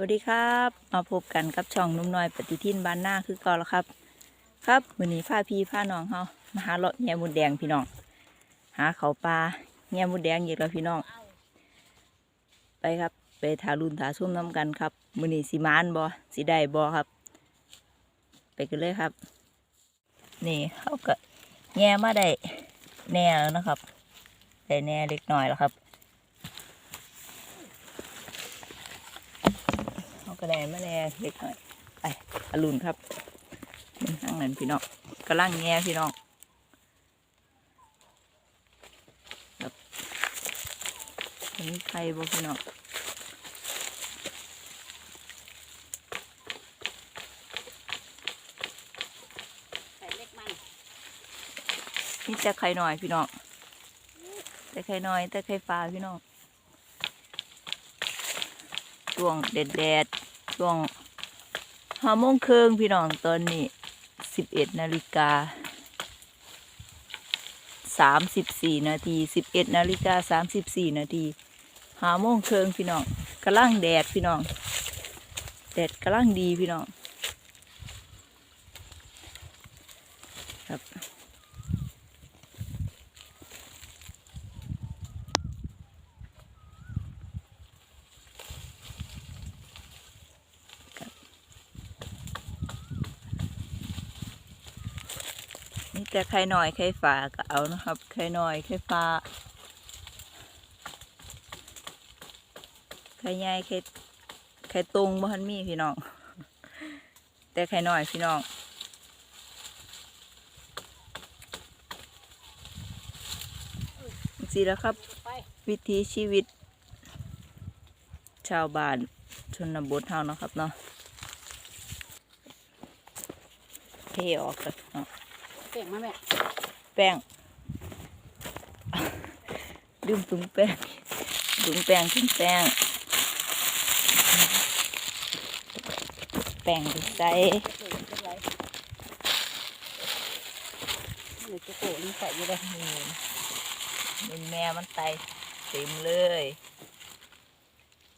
วัสดีครับ มาพบกันกับช่องนุ่มน้อยปฏิทินบ้านหน้าคือก่อนแล้วครับ ครับมื้อนี้พาพี่พาน้องเฮามาหาเลาะแง่มดแดงพี่น้อง หาเขาปลาแง่มดแดงอีกแล้วพี่น้อง ไปครับ ไปทารุนทาชุ่มน้ำกันครับมื้อนี้สิมานบ่สิได้บ่ครับ ไปกันเลยครับ นี่เขาก็แง่มาได้แน่แล้วนะครับได้แน่เล็กน้อยแล้วครับ เขาก็ได้มาแน่เล็กน้อยไปอรุณครับนี่ข้างนั้นพี่น้องกำลังแง่พี่น้องครับอันนี้ใครบ่พี่น้องใส่เล็กมันนี่แต่ไข่หน่อยพี่น้องแต่ไข่น้อยแต่ไข่ฟ้าพี่น้องช่วงแดดแดดๆ ช่วงห้าโมงครึ่งพี่น้องตอนนี้สิบเอ็ดนาฬิกาสามสิบสี่นาทีสิบเอ็ดนาฬิกาสามสิบสี่นาทีห้าโมงครึ่งพี่น้องกำลังแดดพี่น้อง แดดกำลังดีพี่น้องครับ นี่แต่ไข่หน่อยไข่ฝาก็เอานะครับไข่หน่อยไข่ฟ้าไข่ใหญ่ไข่ไข่ตุงบ่ทันมีพี่น้อง แต่ไข่หน่อยพี่น้องสิแล้วครับ วิถีชีวิต ชาวบ้านชนบทเฮาเนาะครับเนาะเทออกเลยเนาะ เก่งมาแม่แป้งลืมถุงแป้งถุงแป้งถุงแป้งแป้งไปใส่เก่งเป็นไรหนูจะโกนี่ใส่อยังไงนี่แม่มันไตเต็มเลย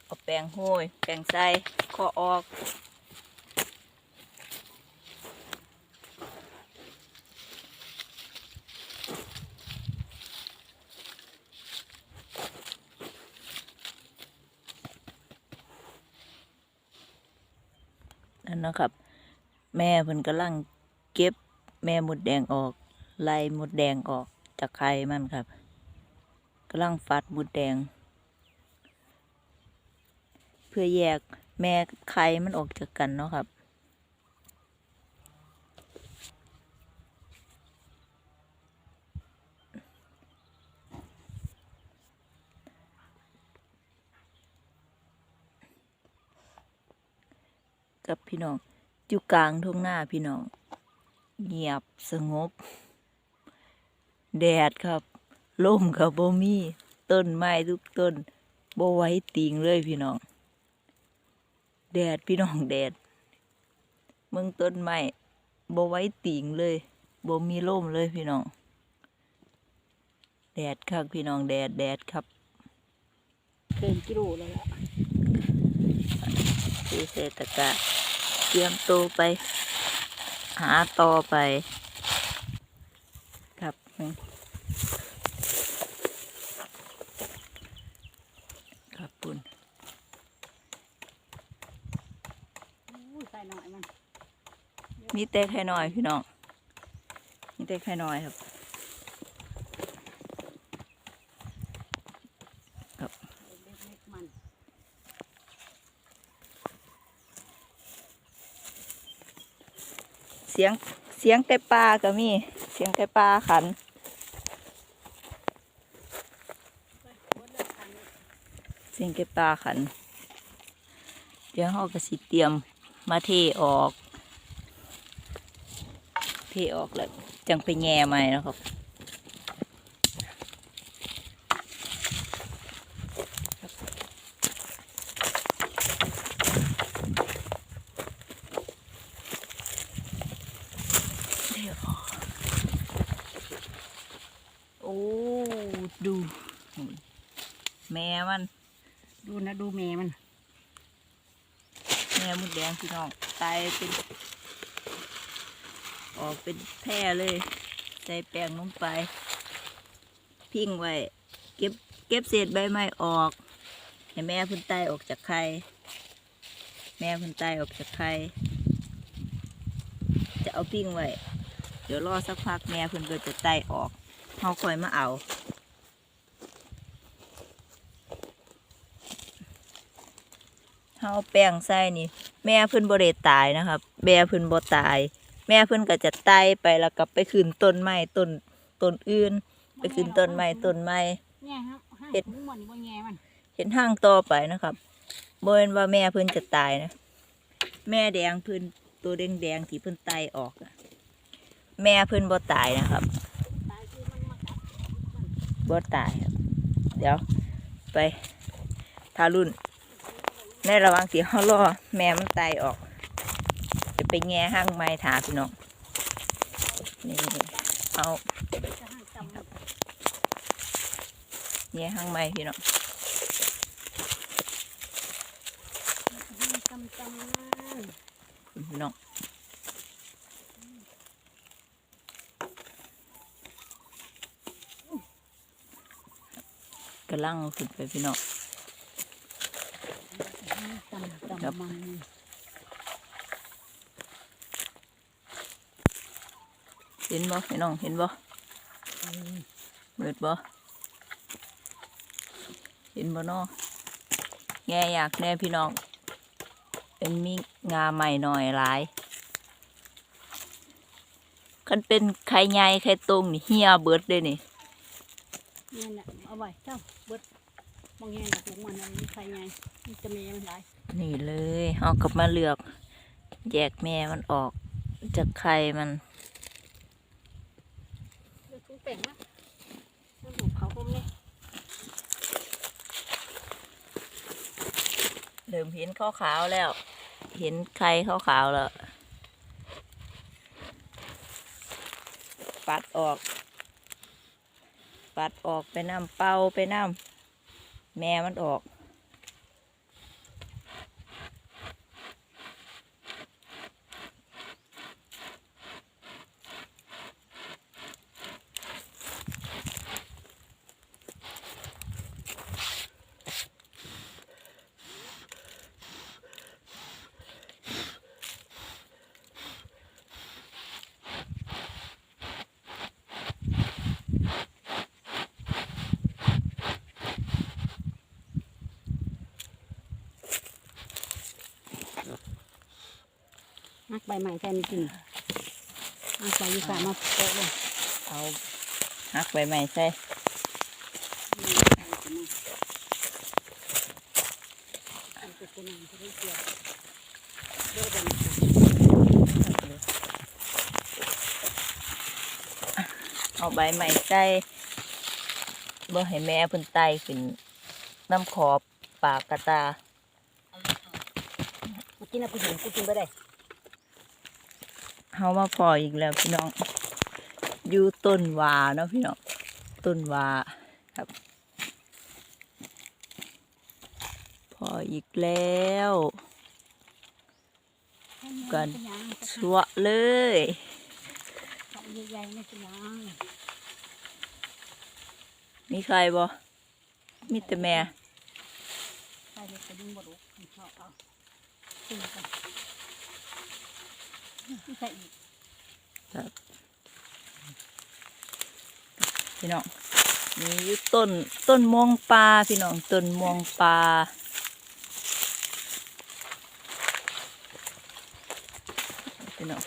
เอาแป้งห้อยแป้งใส่ข้อออก นะครับ แม่เพิ่นกำลังเก็บแม่มดแดงออกไล่มดแดงออกจากไข่มันครับกำลังฟัดมดแดง เพื่อแยกแม่ไข่มันออกจากกันเนาะครับ กับพี่น้องอยู่กลางทุ่งหน้าพี่น้องเงียบสงบ แดดครับล่มกับบ่มีต้นไม้ทุกต้นบ่ไว้ติงเลยพี่น้อง แดดพี่น้องแดดเมืองต้นไม้บ่ไว้ติงเลยบ่มีล่มเลยพี่น้อง แดดครับพี่น้องแดดแดดครับเกินกิโลแล้วล่ะที่เศรษฐกะ เตรียมตัวไป หาต่อไป ครับ ครับปุ่นอู้ใส่หน่อยมันมีแต่ไข่น้อยพี่น้องมีแต่ไข่น้อยครับ เล็กๆมัน เสียงเสียงไก่ปลาก็มี เสียงไก่ปลาขันเสียงไก่ปลาขัน เดี๋ยวเราก็สิเตรียมมาเทออก เทออกแล้วจังไปแง่ใหม่นะครับ เดี๋ยวโอ้ ดู แม่มัน ดูนะดูเมย์มันแม่มดแดงพี่น้องตายเป็นออกเป็นแพร่เลย ใส่แป้งลงไป พิ้งไว้ เก็บเก็บเศษใบไม้ออกให้แม่พื้นไตออกจากไข่แม่พื้นไตออกจากไข่จะเอาพิ้งไว้ เดี๋ยวรอสักพักแม่พิ่นก็จะไตออกเขาคอยมาเอา เฮาแป้งใส่นี่ แม่เพิ่นบ่ได้ตายนะครับแม่เพิ่นบ่ตาย แม่เพิ่นก็จะไต่ไปแล้วก็ไปขึ้นต้นไม้ต้นต้นอื่น ไปขึ้นต้นไม้ต้นไม้เนี่ยครับห้างเห็ดหมูมันนี่บ่แง่มันเห็นห้างต่อไปนะครับบ่แม่นว่าแม่เพิ่นจะตายนะ แม่แดงเพิ่นตัวแดงๆที่เพิ่นไตออกอะแม่เพิ่นบ่ตายนะครับตายคือมันมากัดบ่ตายครับ เดี๋ยวไปทารุ่น ในระหว่างที่เขารอแม่มันไตออก จะไปแง่ห้างไม้ถาพี่น้องนี่เอาแง่ห้างไม้พี่น้องพี่น้องกำลังขึ้นไปพี่น้อง ห้าง จำจำมันเห็นบ่พี่น้องเห็นบ่เบิดบ่เห็นบ่เนาะแง่อยากแน่พี่น้อง เป็นมีงาใหม่หน่อยหลายคันเป็นไข่ใหญ่ไข่ตรงนี่เหี่ยเบิดเลยนี่เนี่ยน่ะเอาไว้เจ้าเบิดบางแง่น่ะปลูกมันมันใครไงมันจะมีมันหลาย นี่เลยเอากลับมาเลือกแยกแม่มันออกจากไข่มันเลือกเป็นนะแล้วปลูกเขาผมเนี่ยเริ่มเห็นขาวๆแล้ว เห็นไข่ขาวๆแล้วปัดออก ปัดออกไปน้ำเป่าไปน้ำแม่มันออก หักใบใหม่แทนจริงหักใบยี่สามมาโปะเลยเอาหักใบใหม่ใส่เอาใบใหม่ใส่เบ่ให้แม่เพิ่นไตขึ้นน้ำขอบปากกระตากูกินอะกูหิวกูกินไปได้ เฮามาพออีกแล้วพี่น้องอยู่ต้นวาเนาะพี่น้องต้นวาครับ พออีกแล้วกันชัวเลยมีใครบ่มีแต่แม่ ใส่เด็กไปดึงบพี่น้องมีอยู่ต้นต้นม่วงปลาพี่น้องต้นม่วงปลาพี่น้อง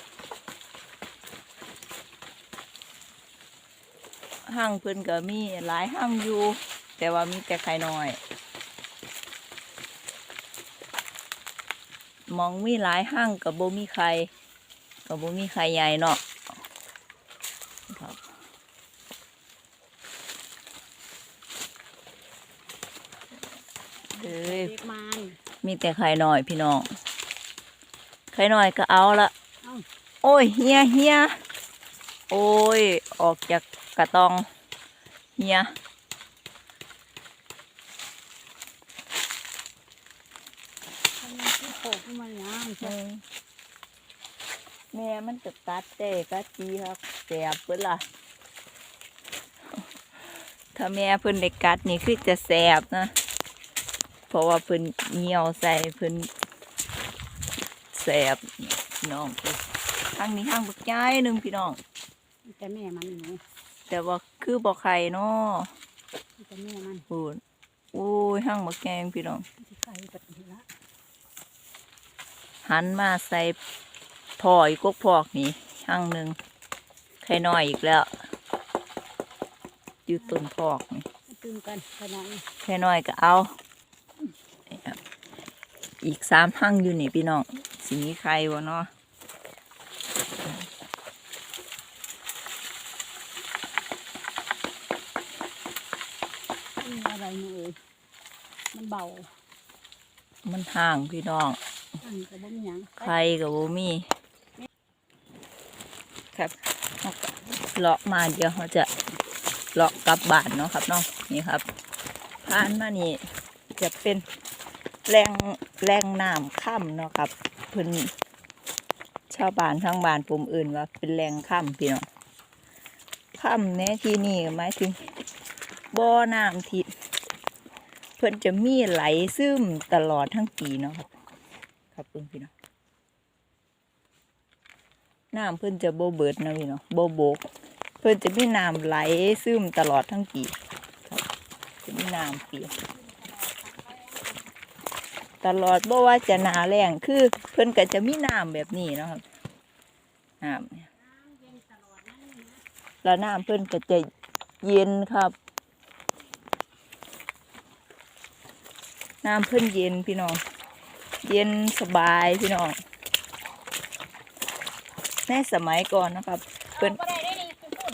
ห้างเพิ่นก็มีหลายห้างอยู่ แต่ว่ามีแต่ไข่น้อยมองมีหลายห้างกับโบมีไข่ กับโบมีไข่ใหญ่เนาะครับเอ้ยเด็กมันมีแต่ไข่น้อยพี่น้อง ไข่น้อยก็เอาละเอ้าโอ้ยเฮียเฮียโอ้ย ออกจากกระตองเฮีย มันที่โผล่ขึ้นมาอย่าง เออ แม่มันจะตัดเต้กัดจีครับแสบเพิ่นล่ะ ถ้าแม่เพิ่นได้กัดนี่คือจะแสบนะ เพราะว่าเพิ่นเหนียวใส่เพิ่นแสบพี่น้องเอ้ยข้างนี้ข้างบักย้ายหนึ่งพี่น้อง แต่แม่มันหนูแต่ว่าคือบ่ไข่เนาะแต่แม่มันพูดโอ้ยห้างบักแกงพี่น้องที่ไข่แบบนี้ละหันมาใส่ พออีกกกพอกนี่ห้างหนึ่งไข่น้อยอีกแล้ว อยู่ต้นพอกนี่มาตื่นกันขนาดนี้ไข่น้อยก็เอานี่ครับอีกสามห้างอยู่นี่พี่น้องสีมีไข่วะเนาะนี่อะไรหนูเอ้ยมันเบา มันห่างพี่น้องอันก็บ่มีหยังไข่กับโบมี ครับเราก็เลาะมาเดี๋ยวเขาจะเลาะกลับบ้านเนาะครับเนาะนี่ครับผ่านมานี่จะเป็นแรงแรงน้ำค่ำเนาะครับเพิ่นชาวบ้านทั้งบ้านผมอื่นว่าเป็นแรงค่ำพี่น้องค่ำในที่นี่หมายถึงบ่อน้ำที่เพิ่อนจะมีไหลซึมตลอดทั้งปีเนาะครับ ครับเพิ่นพี่น้อง น้ำเพิ่นจะโบเบิดนะพี่น้องโบโบก เพิ่นจะมีน้ำไหลซึมตลอดทั้งปีครับจะมีน้ำเปียกตลอดบ่ว่าจะหนาแรงคือ เพิ่นก็จะมีน้ำแบบนี้เนาะครับน้ำเนี่ยแล้วน้ำเพิ่นก็จะเย็นครับน้ำเพิ่นเย็นพี่น้อง เย็นสบายพี่น้อง ในสมัยก่อนนะครับเพิ่นบ่ได้ได้นี่คุณคุณ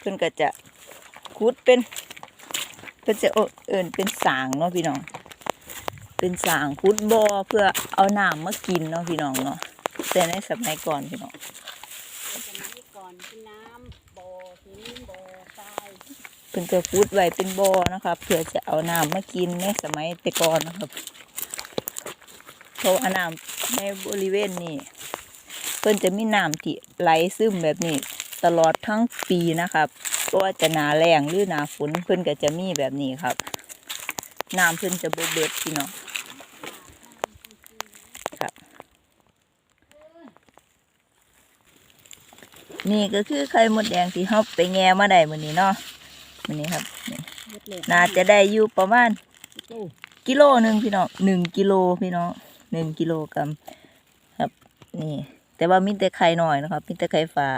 เพิ่นก็จะขุดเป็นเพิ่นจะเอิ้นเอิ้นเป็นสางเนาะพี่น้อง เป็นสางขุดบ่อเพื่อเอาน้ำมากินเนาะพี่น้องเนาะแต่ในสมัยก่อนพี่น้องมันจะมีก่อนเป็นน้ำบ่อหินบ่อทรายเพิ่นจะขุดไว้เป็นบ่อนะครับเพื่อจะเอาน้ำมากินในสมัยแต่ก่อนนะครับเพราะว่าน้ำในบริเวณนี้เพิ่นจะมีน้ำที่ไหลซึมแบบนี้ ตลอดทั้งปีนะครับก็ว่าจะหนาแรงหรือหนาฝนเพิ่นก็จะมีแบบนี้ครับน้ำเพิ่นจะบ่เบิดพี่น้องครับ นี่ก็คือไข่มดแดงที่เฮาไปแง่มาได้มื้อนี้เนาะมื้อนี้ครับนี่เบิดเลยน่าจะได้อยู่ประมาณกิโลหนึ่งพี่น้องหนึ่งกิโลพี่น้องหนึ่งกิโลกรัมครับนี่ แต่ว่ามีแต่ไข่หน่อยนะครับมีแต่ไข่ฟ้า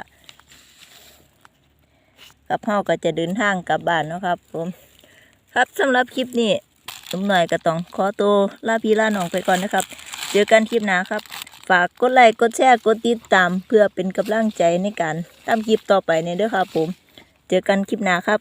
กับเฮาก็จะเดินทางกลับบ้านนะครับผมครับสำหรับคลิปนี้นุ่มหน่อยก็ต้องขอตัวลาพี่ลาน้องไปก่อนนะครับ เจอกันคลิปหน้าครับ ฝากกดไลค์กดแชร์กดติดตามเพื่อเป็นกำลังใจในการทำคลิปต่อไปในเด้อครับผม เจอกันคลิปหน้าครับ